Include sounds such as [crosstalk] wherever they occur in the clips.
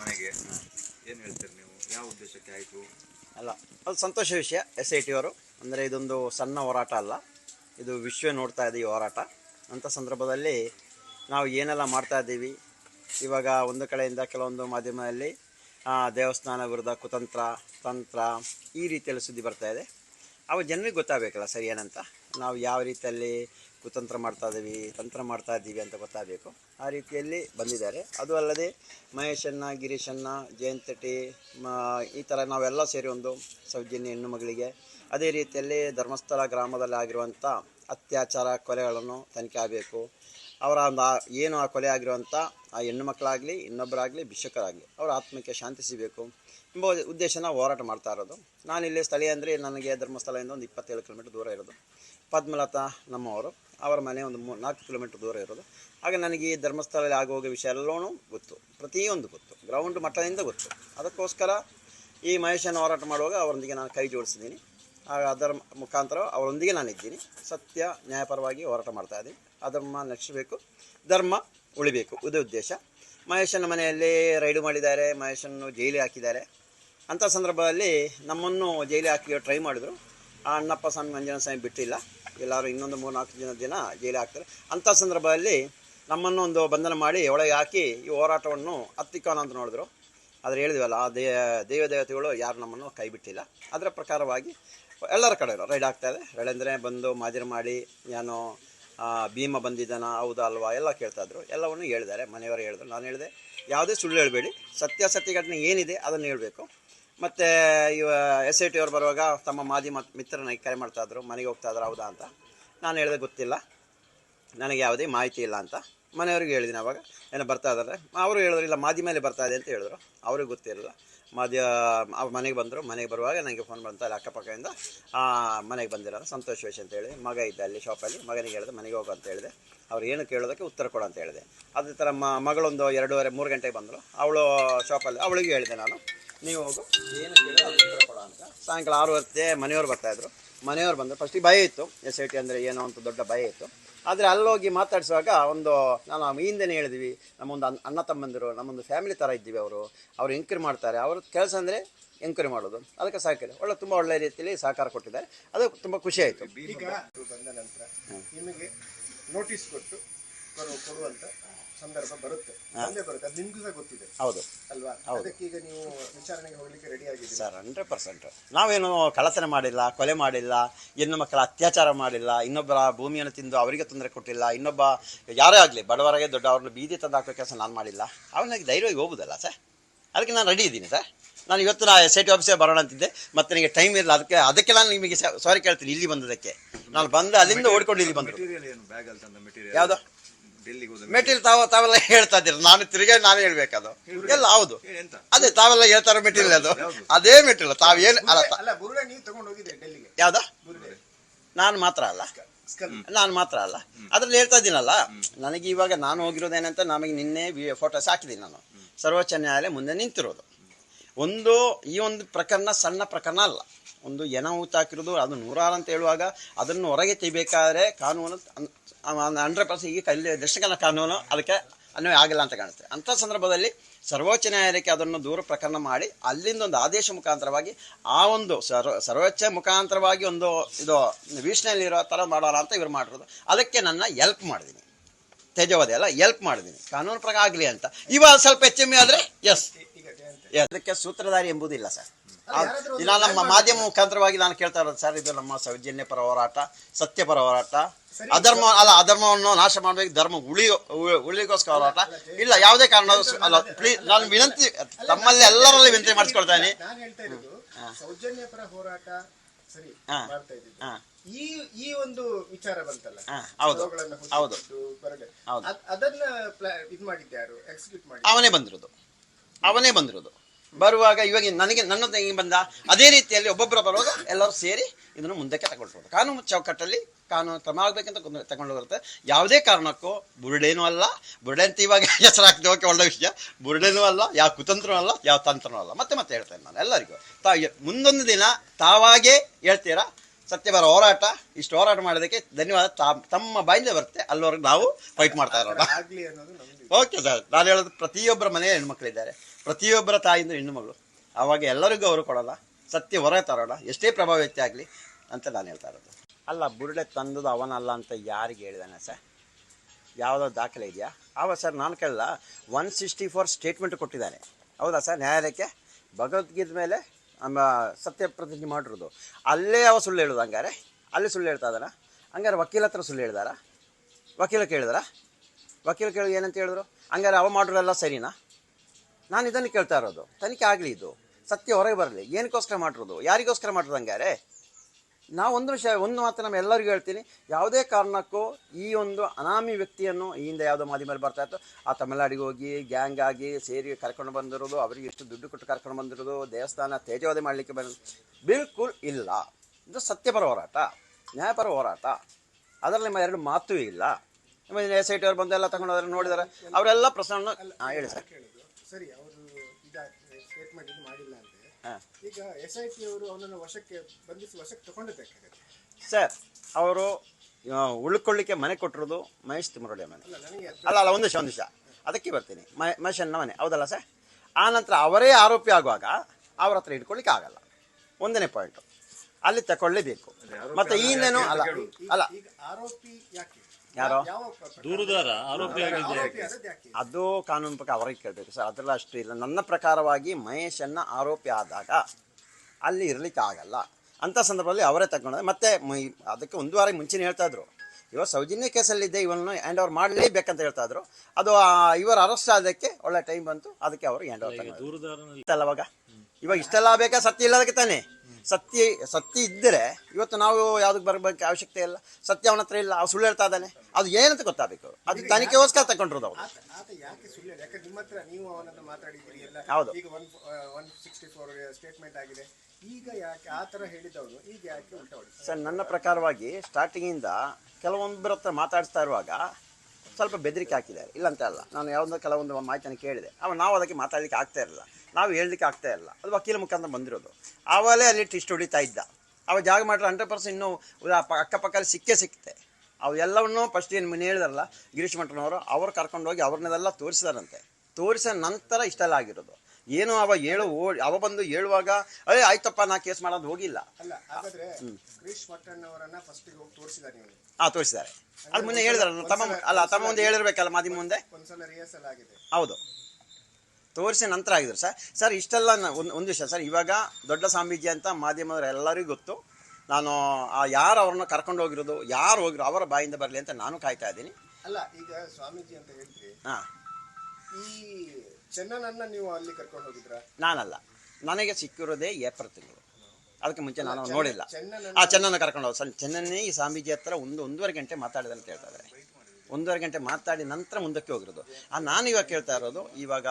ಮನೆಗೆ. ಏನು ಹೇಳ್ತೀರಿ ನೀವು? ಯಾವ ಉದ್ದೇಶಕ್ಕೆ ಆಯಿತು? ಅಲ್ಲ, ಅದು ಸಂತೋಷ ವಿಷಯ ಎಸ್ ಐ ಟಿ ಅವರು. ಅಂದರೆ ಇದೊಂದು ಸಣ್ಣ ಹೋರಾಟ ಅಲ್ಲ. ಇದು ವಿಶ್ವ ನೋಡ್ತಾ ಇದೆ ಈ ಹೋರಾಟ. ಅಂಥ ಸಂದರ್ಭದಲ್ಲಿ ನಾವು ಏನೆಲ್ಲ ಮಾಡ್ತಾ ಇದ್ದೀವಿ? ಇವಾಗ ಒಂದು ಕಡೆಯಿಂದ ಕೆಲವೊಂದು ಮಾಧ್ಯಮದಲ್ಲಿ ದೇವಸ್ಥಾನ ವಿರುದ್ಧ ಕುತಂತ್ರ, ತಂತ್ರ ಈ ರೀತಿಯಲ್ಲಿ ಸುದ್ದಿ ಬರ್ತಾ ಇದೆ. ಅವಾಗ ಜನರಿಗೆ ಗೊತ್ತಾಗಬೇಕಲ್ಲ ಸರಿ ಏನಂತ? ನಾವು ಯಾವ ರೀತಿಯಲ್ಲಿ ಕುತಂತ್ರ ಮಾಡ್ತಾ ಇದ್ದೀವಿ, ತಂತ್ರ ಮಾಡ್ತಾ ಇದ್ದೀವಿ ಅಂತ ಗೊತ್ತಾಗಬೇಕು. ಆ ರೀತಿಯಲ್ಲಿ ಬಂದಿದ್ದಾರೆ. ಅದು ಅಲ್ಲದೆ ಮಹೇಶಣ್ಣ ಗಿರೀಶಣ್ಣ ಜಯಂತಟಿ ಈ ಥರ ನಾವೆಲ್ಲ ಸೇರಿ ಒಂದು ಸೌಜನ್ಯ ಹೆಣ್ಣು ಮಗಳಿಗೆ ಅದೇ ರೀತಿಯಲ್ಲಿ ಧರ್ಮಸ್ಥಳ ಗ್ರಾಮದಲ್ಲಿ ಆಗಿರುವಂಥ ಅತ್ಯಾಚಾರ ಕೊಲೆಗಳನ್ನು ತನಿಖೆ ಆಗಬೇಕು. ಅವರ ಒಂದು ಏನು ಆ ಕೊಲೆ ಆಗಿರುವಂಥ ಆ ಹೆಣ್ಣು ಮಕ್ಕಳಾಗಲಿ, ಇನ್ನೊಬ್ಬರಾಗಲಿ, ಭಿಕ್ಷಕರಾಗಲಿ, ಅವರ ಆತ್ಮಕ್ಕೆ ಶಾಂತಿ ಸಿಗಬೇಕು. ಎಂಬ ಉದ್ದೇಶನ ಹೋರಾಟ ಮಾಡ್ತಾ ಇರೋದು. ನಾನಿಲ್ಲಿ ಸ್ಥಳೀಯ ಅಂದರೆ ನನಗೆ ಧರ್ಮಸ್ಥಳದಿಂದ ಒಂದು ಇಪ್ಪತ್ತೇಳು ಕಿಲೋಮೀಟರ್ ದೂರ ಇರೋದು. ಪದ್ಮಲತಾ ನಮ್ಮವರು, ಅವರ ಮನೆ ಒಂದು ಮೂ ನಾಲ್ಕು ಕಿಲೋಮೀಟರ್ ದೂರ ಇರೋದು. ಆಗ ನನಗೆ ಈ ಧರ್ಮಸ್ಥಳದಲ್ಲಿ ಆಗೋಗೋ ವಿಷಯ ಎಲ್ಲವೂ ಗೊತ್ತು. ಪ್ರತಿಯೊಂದು ಗೊತ್ತು. ಗ್ರೌಂಡ್ ಮಟ್ಟದಿಂದ ಗೊತ್ತು. ಅದಕ್ಕೋಸ್ಕರ ಈ ಮಹೇಶನ ಹೋರಾಟ ಮಾಡುವಾಗ ಅವರೊಂದಿಗೆ ನಾನು ಕೈ ಜೋಡಿಸಿದ್ದೀನಿ. ಆಗ ಅದರ ಮುಖಾಂತರ ಅವರೊಂದಿಗೆ ನಾನು ಇದ್ದೀನಿ ಸತ್ಯ, ನ್ಯಾಯಪರವಾಗಿ ಹೋರಾಟ ಮಾಡ್ತಾ ಇದ್ದೀನಿ. ಅಧರ್ಮ ನಶಿಸಬೇಕು. ಧರ್ಮ ಉಳಿಬೇಕು. ಇದೇ ಉದ್ದೇಶ. ಮಹೇಶನ ಮನೆಯಲ್ಲಿ ರೈಡು ಮಾಡಿದ್ದಾರೆ. ಮಹೇಶನ್ನು ಜೈಲಿಗೆ ಹಾಕಿದ್ದಾರೆ. ಅಂಥ ಸಂದರ್ಭದಲ್ಲಿ ನಮ್ಮನ್ನು ಜೈಲಿಗೆ ಹಾಕಿ ಟ್ರೈ ಮಾಡಿದ್ರು. ಆ ಅಣ್ಣಪ್ಪ ಸ್ವಾಮಿ ಮಂಜುನಾಥ ಸ್ವಾಮಿ ಬಿಟ್ಟಿಲ್ಲ. ಎಲ್ಲರೂ ಇನ್ನೊಂದು ಮೂರು ನಾಲ್ಕು ಜನ ದಿನ ಜೈಲಿಗೆ ಹಾಕ್ತಾರೆ. ಅಂಥ ಸಂದರ್ಭದಲ್ಲಿ ನಮ್ಮನ್ನು ಒಂದು ಬಂಧನ ಮಾಡಿ ಒಳಗೆ ಹಾಕಿ ಈ ಹೋರಾಟವನ್ನು ಹತ್ತಿಕ್ಕೋಣ ಅಂತ ನೋಡಿದ್ರು. ಆದರೆ ಹೇಳಿದ್ವಲ್ಲ, ಆ ದೇ, ದೇವ ದೇವತೆಗಳು ಯಾರು ನಮ್ಮನ್ನು ಕೈ ಬಿಟ್ಟಿಲ್ಲ. ಅದರ ಪ್ರಕಾರವಾಗಿ ಎಲ್ಲರ ಕಡೆ ರೈಡ್ ಆಗ್ತಾ ಇದೆ. ರೈಡ್ ಅಂದರೆ ಬಂದು ಮಾಜರ್ ಮಾಡಿ ಏನೋ ಭೀಮ ಬಂದಿದ್ದಾನ, ಹೌದಾ ಅಲ್ವಾ? ಎಲ್ಲ ಕೇಳ್ತಾಯಿದ್ರು ಎಲ್ಲವನ್ನು ಹೇಳಿದ್ದಾರೆ. ಮನೆಯವರು ಹೇಳಿದ್ರು. ನಾನು ಹೇಳಿದೆ, ಯಾವುದೇ ಸುಳ್ಳು ಹೇಳಬೇಡಿ. ಸತ್ಯಾಸತ್ಯ ಘಟನೆ ಏನಿದೆ ಅದನ್ನು ಹೇಳಬೇಕು. ಮತ್ತು ಇವ ಎಸ್ ಐ ಟಿ ಅವ್ರು ಬರುವಾಗ ತಮ್ಮ ಮಾಜಿ ಮಿತ್ರನ ಕರೆ ಮಾಡ್ತಾಯಿದ್ರು ಮನೆಗೆ ಹೋಗ್ತಾ ಇದ್ರು, ಹೌದಾ ಅಂತ. ನಾನು ಹೇಳಿದೆ, ಗೊತ್ತಿಲ್ಲ. ನನಗೆ ಯಾವುದೇ ಮಾಹಿತಿ ಇಲ್ಲ ಅಂತ. ಮನೆಯವ್ರಿಗೆ ಹೇಳಿದ್ದೀನಿ ಅವಾಗ. ಏನೋ ಬರ್ತಾ ಇದ್ದಾರೆ. ಅವರು ಹೇಳಿದ್ರು, ಇಲ್ಲ ಮಾಧ್ಯಮದಲ್ಲಿ ಬರ್ತಾ ಇದೆ ಅಂತ ಹೇಳಿದ್ರು. ಅವ್ರಿಗೆ ಗೊತ್ತಿರಲಿಲ್ಲ. ಮಾಧ್ಯ ಮನೆಗೆ ಬಂದರು, ಮನೆಗೆ ಬರುವಾಗ ನನಗೆ ಫೋನ್ ಬಂತ, ಅಲ್ಲಿ ಅಕ್ಕಪಕ್ಕದಿಂದ ಮನೆಗೆ ಬಂದಿರೋದು ಸಂತೋಷ್ ವೇಶ್ ಅಂತ ಹೇಳಿ, ಮಗ ಇದ್ದ ಅಲ್ಲಿ ಶಾಪಲ್ಲಿ ಮಗನಿಗೆ ಹೇಳಿದೆ, ಮನೆಗೆ ಹೋಗು ಅಂತ ಹೇಳಿದೆ. ಅವ್ರು ಏನು ಕೇಳೋದಕ್ಕೆ ಉತ್ತರ ಕೊಡು ಅಂತ ಹೇಳಿದೆ. ಅದೇ ಥರ ಮ, ಮಗಳೊಂದು ಎರಡೂವರೆ, ಮೂರು ಗಂಟೆಗೆ ಬಂದರು. ಅವಳು ಶಾಪಲ್ಲಿ ಅವಳಿಗೆ ಹೇಳಿದೆ ನಾನು, ನೀವು ಹೋಗು, ಏನು ಕೇಳೋ ಅದು ಉತ್ತರ ಕೊಡು ಅಂತ. ಸಾಯಂಕಾಲ ಆರೂವರೆ ಮನೆಯವ್ರು ಬರ್ತಾಯಿದ್ರು ಮನೆಯವ್ರು ಬಂದರು. ಫಸ್ಟಿಗೆ ಭಯ ಇತ್ತು, ಎಸ್ ಐ ಟಿ ಅಂದರೆ ಏನೋ ಅಂತ ದೊಡ್ಡ ಭಯ ಇತ್ತು. ಆದರೆ ಅಲ್ಲೋಗಿ ಮಾತಾಡಿಸುವಾಗ ಒಂದು, ನಾನು ಈ ಹಿಂದೆನೇ ಹೇಳಿದ್ವಿ, ನಮ್ಮೊಂದು ಅನ್, ಅಣ್ಣ ತಮ್ಮಂದಿರು, ನಮ್ಮೊಂದು ಫ್ಯಾಮಿಲಿ ಥರ ಇದ್ದೀವಿ ಅವರು. ಅವರು ಎಂಕ್ವೈರಿ ಮಾಡ್ತಾರೆ. ಅವ್ರ ಕೆಲಸ ಅಂದರೆ ಎಂಕ್ವರಿ ಮಾಡೋದು. ಅದಕ್ಕೆ ಸಹಕಾರ. ಒಳ್ಳೆ, ತುಂಬ ಒಳ್ಳೆ ರೀತಿಯಲ್ಲಿ ಸಹಕಾರ ಕೊಟ್ಟಿದ್ದಾರೆ. ಅದು ತುಂಬ ಖುಷಿ ಆಯಿತು. ಈಗ ಬಂದ ನಂತರ ನಿಮಗೆ ನೋಟಿಸ್ ಕೊಟ್ಟು ಕೊಡುವಂಥ ಸಂದರ್ಭ ಬರುತ್ತೆ. ಅಲ್ಲೇ ಬರುತ್ತೆ. ಅದು ನಿಮ್ಗೂ ಸಹ ಗೊತ್ತಿದೆ. ಹೌದು. ಅಲ್ವಾ? ಅದಕ್ಕೆ ಈಗ ನೀವು ವಿಚಾರಣೆಗೆ ಹೋಗ್ಲಿಕ್ಕೆ ರೆಡಿ ಆಗಿದೆ ಸರ್ ಹಂಡ್ರೆಡ್ ಪರ್ಸೆಂಟ್ ನಾವೇನು ಕಳತನೆ ಮಾಡಿಲ್ಲ ಕೊಲೆ ಮಾಡಿಲ್ಲ ಹೆಣ್ಣು ಮಕ್ಕಳ ಅತ್ಯಾಚಾರ ಮಾಡಿಲ್ಲ ಇನ್ನೊಬ್ಬರ ಭೂಮಿಯನ್ನು ತಿಂದು ಅವರಿಗೆ ತೊಂದರೆ ಕೊಟ್ಟಿಲ್ಲ ಇನ್ನೊಬ್ಬ ಯಾರೇ ಆಗಲಿ ದೊಡ್ಡ ದೊಡ್ಡವ್ರನ್ನ ಬೀದಿ ತಂದು ಹಾಕೋ ಕೆಲಸ ನಾನು ಮಾಡಿಲ್ಲ. ಅವನಿಗೆ ಧೈರ್ಯವಾಗಿ ಹೋಗುದಲ್ಲ ಸರ್? ಅದಕ್ಕೆ ನಾನು ರೆಡಿ ಇದ್ದೀನಿ ಸರ್. ನಾನು ಇವತ್ತು ನಾ ಎಸ್ ಐ ಟಿ ಆಫೀಸೇ ಬರೋಣ ಅಂತಿದ್ದೆ ಮತ್ತೆ ನನಗೆ ಟೈಮ್ ಇರಲ್ಲ ಅದಕ್ಕೆ ಅದಕ್ಕೆ ನಾನು ನಿಮಗೆ ಸಾರಿ ಕೇಳ್ತೀನಿ. ಇಲ್ಲಿ ಬಂದದಕ್ಕೆ. ನಾನು ಬಂದು ಅಲ್ಲಿಂದ ಓಡ್ಕೊಂಡು ಇಲ್ಲಿ ಬಂದರು. ಮೆಟೀರಿಯಲ್ ಯಾವುದು? ಮೆಟೀರಿಯಲ್ ತಾವ ತಾವೆಲ್ಲ ಹೇಳ್ತಾ ಇದ್ದೀರಿ. ನಾನು ತಿರುಗಿ ನಾನೇ ಹೇಳ್ಬೇಕದು ಎಲ್ಲ ಹೌದು. ಅದೇ ತಾವೆಲ್ಲ ಹೇಳ್ತಾರೋ ಮೆಟೀರಿಯಲ್ ಅದು. ಅದೇ ಮೆಟೀರಿಯಲ್. ತಾವೇನ್ ಅಲ್ಲ ಯಾವ್ದು? ನಾನು ಮಾತ್ರ ಅಲ್ಲ. ನಾನು ಮಾತ್ರ ಅಲ್ಲ. ಅದ್ರಲ್ಲಿ ಹೇಳ್ತಾ ಇದ್ದೀನಲ್ಲ ನನಗೆ ಇವಾಗ ನಾನು ಹೋಗಿರೋದೇನಂತ ನಮಗೆ ನಿನ್ನೆ ಫೋಟೋಸ್ ಹಾಕಿದ್ದೀನಿ ನಾನು. ಸರ್ವೋಚ್ಚ ನ್ಯಾಯಾಲಯ ಮುಂದೆ ನಿಂತಿರೋದು. ಒಂದು ಈ ಒಂದು ಪ್ರಕರಣ ಸಣ್ಣ ಪ್ರಕರಣ ಅಲ್ಲ. ಒಂದು ಎನ ಹಾಕಿರೋದು ಅದು ನೂರಾರು ಅಂತ ಹೇಳುವಾಗ ಅದನ್ನು ಹೊರಗೆ ತೆಗಿಬೇಕಾದ್ರೆ ಕಾನೂನು ಹಂಡ್ರೆಡ್ ಪರ್ಸೆಂಟ್ ಈಗ ಕಲ್ಲಿ ದಶಕನ ಕಾನೂನು ಅದಕ್ಕೆ ಅನ್ವಯ ಆಗಿಲ್ಲ ಅಂತ ಕಾಣುತ್ತೆ. ಅಂಥ ಸಂದರ್ಭದಲ್ಲಿ ಸರ್ವೋಚ್ಚ ನ್ಯಾಯಾಲಯಕ್ಕೆ ಅದನ್ನು ದೂರ ಪ್ರಕರಣ ಮಾಡಿ ಅಲ್ಲಿಂದ ಒಂದು ಆದೇಶ ಮುಖಾಂತರವಾಗಿ ಆ ಒಂದು ಸರ್ವ ಸರ್ವೋಚ್ಚ ಮುಖಾಂತರವಾಗಿ ಒಂದು ಇದು ವೀಕ್ಷಣೆಯಲ್ಲಿರೋ ಥರ ಮಾಡೋಲ್ಲ ಅಂತ ಇವ್ರು ಮಾಡಿರೋದು. ಅದಕ್ಕೆ ನನ್ನ ಎಲ್ಪ್ ಮಾಡಿದ್ದೀನಿ. ತೇಜವಾದಿ ಅಲ್ಲ ಎಲ್ಪ್ ಮಾಡಿದ್ದೀನಿ. ಕಾನೂನು ಪ್ರಕಾರ ಆಗಲಿ ಅಂತ. ಇವಾಗ ಸ್ವಲ್ಪ ಹೆಚ್ಚಮ್ಮೆ ಆದರೆ ಎಸ್ ಅದಕ್ಕೆ ಸೂತ್ರಧಾರಿ ಎಂಬುದಿಲ್ಲ ಸರ್. ಇಲ್ಲ ನಮ್ಮ ಮಾಧ್ಯಮ ಮುಖಾಂತರವಾಗಿ ನಾನು ಕೇಳ್ತಾ ಇರೋದು ಸರ್ ಇದು ನಮ್ಮ ಸೌಜನ್ಯ ಪರ ಹೋರಾಟ ಸತ್ಯ ಪರ ಹೋರಾಟ ಅಧರ್ಮ ಅಲ್ಲ ಅಧರ್ಮವನ್ನು ನಾಶ ಮಾಡಬೇಕು ಧರ್ಮ ಉಳಿ ಉಳಿಗೋಸ್ಕರ ಹೋರಾಟ. ಇಲ್ಲ ಯಾವುದೇ ಕಾರಣ ಅಲ್ಲ ಪ್ಲೀಸ್ ನಾನು ವಿನಂತಿ ತಮ್ಮಲ್ಲಿ ಎಲ್ಲರಲ್ಲಿ ವಿನಂತಿ ಹೇಳ್ತಾ ಇರೋದು ಸೌಜನ್ಯ ಪರ ಹೋರಾಟ ಸರಿ ಈ ಈ ಒಂದು ವಿಚಾರ ಬಂತಲ್ಲ ಹೌದು. ಹೌದು. ಅದನ್ನ ಎಕ್ಸಿಕ್ಯೂಟ್ ಮಾಡಿ ಅವನೇ ಬಂದಿರೋದು. ಅವನೇ ಬಂದಿರೋದು. ಬರುವಾಗ ಇವಾಗ ನನಗೆ ನನ್ನ ತಂಗಿ ಬಂದ, ಅದೇ ರೀತಿಯಲ್ಲಿ ಒಬ್ಬೊಬ್ಬರು ಬರುವಾಗ ಎಲ್ಲರೂ ಸೇರಿ ಇದನ್ನು ಮುಂದಕ್ಕೆ ತಗೊಳ್ಬೋದು ಕಾನೂನು ಚೌಕಟ್ಟಲ್ಲಿ ಕಾನೂನು ಕ್ರಮ ಆಗಬೇಕಂತ ತಗೊಂಡು ಬರುತ್ತೆ ಯಾವುದೇ ಕಾರಣಕ್ಕೂ ಬುರುಡೇನೂ ಅಲ್ಲ, ಬುರುಡೆ ಅಂತ ಇವಾಗ [laughs] ಹೆಸರಾಗ್ತದೆ ಓಕೆ, ಒಳ್ಳೆ ವಿಷಯ. ಬುರುಡೇನೂ ಅಲ್ಲ, ಯಾವ ಕುತಂತ್ರನೂ ಅಲ್ಲ, ಯಾವ ತಂತ್ರನೂ ಅಲ್ಲ. ಮತ್ತೆ ಮತ್ತೆ ಹೇಳ್ತೇನೆ ನಾನು ಎಲ್ಲರಿಗೂ. ತಾ ಮುಂದೊಂದು ದಿನ ತಾವಾಗೇ ಹೇಳ್ತೀರಾ? ಸತ್ಯಪರ ಹೋರಾಟ ಇಷ್ಟು ಹೋರಾಟ ಮಾಡೋದಕ್ಕೆ ಧನ್ಯವಾದ. ತಾ- ತಮ್ಮ ಬಾಯಿಂದ ಬರುತ್ತೆ ಅಲ್ಲಿವರೆಗೆ ನಾವು ಫೈಟ್ ಮಾಡ್ತಾ ಇರೋಣ ಆಗ್ಲಿ ಅನ್ನೋದು ಓಕೆ ಸರ್ ನಾನು ಹೇಳೋದು ಪ್ರತಿಯೊಬ್ಬರ ಮನೆಯ ಹೆಣ್ಮಕ್ಳಿದ್ದಾರೆ. ಪ್ರತಿಯೊಬ್ಬರ ತಾಯಿಂದ ಹೆಣ್ಣುಮಗಳು. ಆವಾಗ ಎಲ್ಲರಿಗೂ ಅವರು ಕೊಡಲ್ಲ ಸತ್ಯ ಹೊರ ತರೋಣ ಎಷ್ಟೇ ಪ್ರಭಾವಿತ ಆಗಲಿ ಅಂತ ನಾನು ಹೇಳ್ತಾ ಇರೋದು. ಅಲ್ಲ ಬುರುಡೆ ತಂದದು ಅವನಲ್ಲ ಅಂತ ಯಾರಿಗೆ ಹೇಳಿದಾನೆ ಸರ್ ಯಾವುದೋ ದಾಖಲೆ ಇದೆಯಾ? ಆವಾಗ ಸರ್ ನಾನು ಕೇಳಲ್ಲ ಒನ್ ಸಿಕ್ಸ್ಟಿ ಫೋರ್ ಸ್ಟೇಟ್ಮೆಂಟ್ ಕೊಟ್ಟಿದ್ದಾನೆ. ಹೌದಾ ಸರ್ ನ್ಯಾಯಾಲಯಕ್ಕೆ? ಭಗವದ್ಗೀತೆ ಮೇಲೆ ಸತ್ಯ ಪ್ರತಿಜ್ಞೆ ಮಾಡಿರೋದು. ಅಲ್ಲೇ ಅವ ಸುಳ್ಳು ಹೇಳೋದು ಹಂಗಾರೆ? ಅಲ್ಲೇ ಸುಳ್ಳು ಹೇಳ್ತಾ ಇದ್ದಾನ? ಹಂಗಾರೆ ವಕೀಲ ಹತ್ರ ಸುಳ್ಳು ಹೇಳ್ದಾರ? ವಕೀಲ ಕೇಳಿದಾರ? ವಕೀಲ ಕೇಳಿ ಏನಂತ ಹೇಳಿದ್ರು? ಹಂಗಾರೆ ಅವ ಮಾಡಿರೋಲ್ಲ ಸರಿನಾ? ನಾನು ಇದನ್ನು ಕೇಳ್ತಾ ಇರೋದು. ತನಿಖೆ ಆಗಲಿ ಇದು. ಸತ್ಯ ಹೊರಗೆ ಬರಲಿ. ಏನಕ್ಕೋಸ್ಕರ ಮಾಡಿರೋದು? ಯಾರಿಗೋಸ್ಕರ ಮಾಡಿರೋದು ಹಂಗಾರೆ? ನಾವು ಒಂದು ವಿಷಯ ಒಂದು ಮಾತು ನಮ್ಮ ಎಲ್ಲರಿಗೂ ಹೇಳ್ತೀನಿ. ಯಾವುದೇ ಕಾರಣಕ್ಕೂ ಈ ಒಂದು ಅನಾಮಿ ವ್ಯಕ್ತಿಯನ್ನು ಈ ಹಿಂದೆ ಯಾವುದೋ ಮಾಧ್ಯಮದಲ್ಲಿ ಬರ್ತಾ ಇತ್ತು. ಆ ತಮಿಳ್ನಾಡಿಗೆ ಹೋಗಿ ಗ್ಯಾಂಗ್ ಆಗಿ ಸೇರಿ ಕರ್ಕೊಂಡು ಬಂದಿರೋದು ಅವರಿಗೆ ಎಷ್ಟು ದುಡ್ಡು ಕೊಟ್ಟು ಕರ್ಕೊಂಡು ಬಂದಿರೋದು ದೇವಸ್ಥಾನ ತೇಜವಾದಿ ಮಾಡಲಿಕ್ಕೆ ಬಂದ ಬಿಲ್ಕುಲ್ ಇಲ್ಲ. ಇದು ಸತ್ಯಪರ ಹೋರಾಟ ನ್ಯಾಯಪರ ಹೋರಾಟ. ಅದರಲ್ಲಿ ನಿಮ್ಮ ಎರಡು ಮಾತೂ ಇಲ್ಲ. ಎಸ್ ಐ ಟಿ ಅವ್ರು ಬಂದೆಲ್ಲ ತಗೊಂಡು ಹೋದ್ರೆ ನೋಡಿದಾರೆ. ಅವರೆಲ್ಲ ಪ್ರಸನ್ನ ಹಾಂ ಹೇಳಿ ಸರ್. ಸರಿ ಅವರು ಇದ ಸ್ಟೇಟ್ಮೆಂಟ್ ಇದು ಮಾಡಿಲ್ಲ. ಈಗ ಎಸ್ ಐ ಟಿ ಅವರು ಅವನನ್ನು ವಶಕ್ಕೆ ಬಂಧಿಸಿ ವಶಕ್ಕೆ ತಗೊಂಡಿದ್ದೆ ಸರ್ ಅವರು ಉಳ್ಕೊಳ್ಳಿಕ್ಕೆ ಮನೆ ಕೊಟ್ಟಿರೋದು ಮಹೇಶ್ ತಿಮ್ಮರೊಡೆ ಮನೆ. ಅಲ್ಲ ಅಲ್ಲ ಒಂದು ನಿಮಿಷ ಒಂದು ನಿಮಿಷ. ಅದಕ್ಕೆ ಬರ್ತೀನಿ. ಮ ಮಹೇಶ್ ಅಣ್ಣ ಮನೆ ಹೌದಲ್ಲ ಸರ್? ಆ ನಂತರ ಅವರೇ ಆರೋಪಿ ಆಗುವಾಗ ಅವ್ರ ಹತ್ರ ಇಟ್ಕೊಳ್ಳಿಕ್ಕೆ ಆಗಲ್ಲ. ಒಂದನೇ ಪಾಯಿಂಟು. ಅಲ್ಲಿ ತಗೊಳ್ಳೇಬೇಕು ಮತ್ತೆ ಈ ಹಿಂದೆನೂ ಅಲ್ಲ ಅಲ್ಲ. ಈಗ ಆರೋಪಿ ಯಾಕೆ? ಯಾರು? ದೂರುದಾರ ಆರೋಪಿ ಆಗಿದ್ದೆ. ಆರೋಪಿ ಆದದ್ದು ಯಾಕೆ? ಅದು ಕಾನೂನು ಪ್ರಕಾರ ಅವರಿಗೆ ಕೇಳಬೇಕು ಸರ್. ಅದರಲ್ಲಿ ಅಷ್ಟು ಇಲ್ಲ. ನನ್ನ ಪ್ರಕಾರವಾಗಿ ಮಹೇಶನ್ನ ಆರೋಪಿ ಆದಾಗ ಅಲ್ಲಿ ಇರಲಿಕ್ಕೆ ಆಗಲ್ಲ. ಅಂಥ ಸಂದರ್ಭದಲ್ಲಿ ಅವರೇ ತಗೊಂಡ್ರೆ ಮತ್ತೆ ಮ- ಅದಕ್ಕೆ ಒಂದು ವಾರ ಮುಂಚೆನೇ ಹೇಳ್ತಾ ಇದ್ರು. ಇವಾಗ ಸೌಜನ್ಯ ಕೇಸಲ್ಲಿದ್ದೆ ಇವನ್ನ ಹ್ಯಾಂಡ್ ಓವರ್ ಮಾಡಲೇಬೇಕಂತ ಹೇಳ್ತಾ ಇದ್ರು. ಅದು ಆ, ಇವರು ಅರೆಸ್ಟ್ ಆದಕ್ಕೆ ಒಳ್ಳೆ ಟೈಮ್ ಬಂತು. ಅದಕ್ಕೆ ಅವರು ಹ್ಯಾಂಡ್ ಓವರ್ ಇತ್ತಲ್ಲ ಅವಾಗ? ಇವಾಗ ಇಷ್ಟೆಲ್ಲ ಬೇಕಾ ಸತ್ಯ ಇಲ್ಲದಕ್ಕೆ ತಾನೇ? ಸತ್ಯ ಸತ್ಯ ಇದ್ದರೆ ಇವತ್ತು ನಾವು ಯಾವ್ದಕ್ಕೆ ಬರಬೇಕು ಅವಶ್ಯಕತೆ ಇಲ್ಲ. ಸತ್ಯ ಅವನ ಹತ್ರ ಇಲ್ಲ ಅವ್ನು ಸುಳ್ಳು ಹೇಳ್ತಾ ಇದ್ದಾನೆ. ಅದು ಏನಂತ ಗೊತ್ತಾಗಬೇಕು? ಅದು ತನಿಖೆಗೋಸ್ಕರ ತಗೊಂಡಿರೋದು ಅವ್ರು ಹೌದು. ಸರ್ ನನ್ನ ಪ್ರಕಾರವಾಗಿ ಸ್ಟಾರ್ಟಿಂಗಿಂದ ಕೆಲವೊಬ್ಬರ ಹತ್ರ ಮಾತಾಡಿಸ್ತಾ ಇರುವಾಗ ಸ್ವಲ್ಪ ಬೆದರಿಕೆ ಹಾಕಿದ್ದಾರೆ. ಇಲ್ಲ ಅಂತ ಅಲ್ಲ. ನಾನು ಯಾವುದೋ ಕೆಲವೊಂದು ಮಾಹಿತಿಯನ್ನು ಕೇಳಿದೆ. ಅವ ನಾವು ಅದಕ್ಕೆ ಮಾತಾಡಲಿಕ್ಕೆ ಆಗ್ತಾ ಇರಲಿಲ್ಲ. ನಾವು ಹೇಳಲಿಕ್ಕೆ ಆಗ್ತಾ ಇರಲಿಲ್ಲ. ಅದು ವಕೀಲ ಮುಖಾಂತರ ಬಂದಿರೋದು. ಆವಾಗಲೇ ಅಲ್ಲಿ ಟಿಸ್ಟ್ ಹೊಡಿತಾ ಇದ್ದ. ಅವ ಜಾಗ ಮಾಡಿದ್ರೆ ಹಂಡ್ರೆಡ್ ಪರ್ಸೆಂಟ್ ಇನ್ನೂ ಅಕ್ಕಪಕ್ಕದಲ್ಲಿ ಸಿಕ್ಕೇ ಸಿಕ್ತೆ. ಅವೆಲ್ಲವನ್ನೂ ಫಸ್ಟ್ ಏನು ಮನೆ ಹೇಳಿದಾರಲ್ಲ ಗಿರೀಶ್ ಮಠನವರು, ಅವ್ರು ಕರ್ಕೊಂಡೋಗಿ ಅವ್ರನ್ನೆಲ್ಲ ತೋರಿಸಿದಾರಂತೆ. ತೋರಿಸಿದ ನಂತರ ಇಷ್ಟೆಲ್ಲ ಆಗಿರೋದು. ಏನು ಅವ ಹೇಳು ಅವ ಬಂದು ಹೇಳುವಾಗ ಅಯ್ಯ ಆಯ್ತಪ್ಪ ನಾ ಕೇಸ್ ಮಾಡೋದು ಹೋಗಿಲ್ಲ. ಅಲ್ಲ ಹಾಂ ತೋರಿಸಿದ್ದಾರೆ ಅದು ಮುಂದೆ ಹೇಳಿದಾರಲ್ಲ ತಮ್ಮ ಅಲ್ಲ ತಮ್ಮ ಮುಂದೆ ಹೇಳಿರ್ಬೇಕಲ್ಲ ಮಾಧ್ಯಮ ಮುಂದೆ? ಆಗಿದೆ. ಹೌದು. ತೋರಿಸಿ ನಂತರ ಆಗಿದ್ರು. ಸರ್ ಸರ್ ಇಷ್ಟೆಲ್ಲ ಒಂದು ಒಂದು ವಿಷಯ. ಸರ್ ಇವಾಗ ದೊಡ್ಡ ಸ್ವಾಮೀಜಿ ಅಂತ ಮಾಧ್ಯಮದವ್ರು ಎಲ್ಲರಿಗೂ ಗೊತ್ತು. ನಾನು ಆ ಯಾರು ಅವ್ರನ್ನ ಕರ್ಕೊಂಡು ಹೋಗಿರೋದು ಯಾರು ಹೋಗಿರೋ ಅವರ ಬಾಯಿಂದ ಬರಲಿ ಅಂತ ನಾನು ಕಾಯ್ತಾ ಇದ್ದೀನಿ. ಅಲ್ಲ ಈಗ ಸ್ವಾಮೀಜಿ ಅಂತ ಹೇಳಿದ್ರಿ ಹಾಂ. ಈ ಚೆನ್ನನನ್ನ ನೀವು ಅಲ್ಲಿ ಕರ್ಕೊಂಡು ಹೋಗಿದ್ರ? ನಾನಲ್ಲ. ನನಗೆ ಸಿಕ್ಕಿರೋದೇ ಏಪ್ರಿಲ್ ತಿಂಗಳು ಅದಕ್ಕೆ ಮುಂಚೆ ನಾನು ನೋಡಿಲ್ಲ. ಆ ಚೆನ್ನನ್ನ ಕರ್ಕೊಂಡು ಹೋಗಿ. ಸರ್ ಚೆನ್ನನ್ನೇ ಈ ಸ್ವಾಮೀಜಿ ಹತ್ರ ಒಂದು ಒಂದೂವರೆ ಗಂಟೆ ಮಾತಾಡಿದೆ ಅಂತ ಹೇಳ್ತಾ ಇದ್ದಾರೆ ಒಂದೂವರೆ ಗಂಟೆ ಮಾತಾಡಿ ನಂತರ ಮುಂದಕ್ಕೆ ಹೋಗಿರೋದು. ಆ ನಾನು ಇವಾಗ ಕೇಳ್ತಾ ಇರೋದು ಇವಾಗ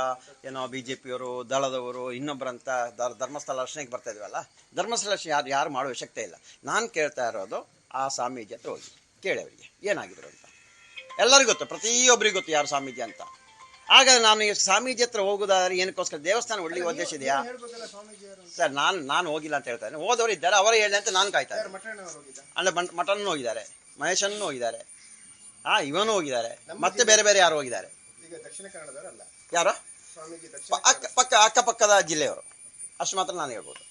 ಏನೋ ಬಿ ಜೆ ಪಿಯವರು ದಳದವರು ಇನ್ನೊಬ್ಬರಂತ ಧರ್ ಧರ್ಮಸ್ಥಳ ರಕ್ಷಣೆಗೆ ಬರ್ತಾ ಇದೀವಲ್ಲ ಧರ್ಮಸ್ಥಳ ರಕ್ಷಣೆ ಯಾರು ಯಾರು ಮಾಡುವ ಶಕ್ತಿ ಇಲ್ಲ. ನಾನು ಕೇಳ್ತಾ ಇರೋದು ಆ ಸ್ವಾಮೀಜಿ ಹತ್ರ ಹೋಗಿ. ಕೇಳಿ ಅವರಿಗೆ ಏನಾಗಿದ್ರು ಅಂತ. ಎಲ್ಲರಿಗೂ ಗೊತ್ತು ಪ್ರತಿಯೊಬ್ಬರಿಗೂ ಗೊತ್ತು ಯಾರು ಸ್ವಾಮೀಜಿ ಅಂತ. ಆಗ ನಾನು ಸ್ವಾಮೀಜಿ ಹತ್ರ ಹೋಗೋದಾದ್ರೆ ಏನಕ್ಕೋಸ್ಕರ ದೇವಸ್ಥಾನ ಒಳ್ಳೆ ಉದ್ದೇಶ ಇದೆಯಾ? ಸರ್ ನಾನು ನಾನು ಹೋಗಿಲ್ಲ ಅಂತ ಹೇಳ್ತಾನೆ ಹೋದವರು ಇದ್ದಾರೆ ಅವರೇ ಹೇಳಿ ಅಂತ ನಾನು ಕಾಯ್ತಾ ಅಂದ್ರೆ ಮಟನ್ ಹೋಗಿದ್ದಾರೆ. ಮಹೇಶನ್ನು ಹೋಗಿದ್ದಾರೆ ಹಾ ಇವನು ಹೋಗಿದ್ದಾರೆ ಮತ್ತೆ ಬೇರೆ ಬೇರೆ ಯಾರು ಹೋಗಿದ್ದಾರೆ? ಯಾರ? ಪಕ್ಕ ಅಕ್ಕಪಕ್ಕದ ಜಿಲ್ಲೆಯವರು. ಅಷ್ಟು ಮಾತ್ರ ನಾನು ಹೇಳ್ಬೋದು.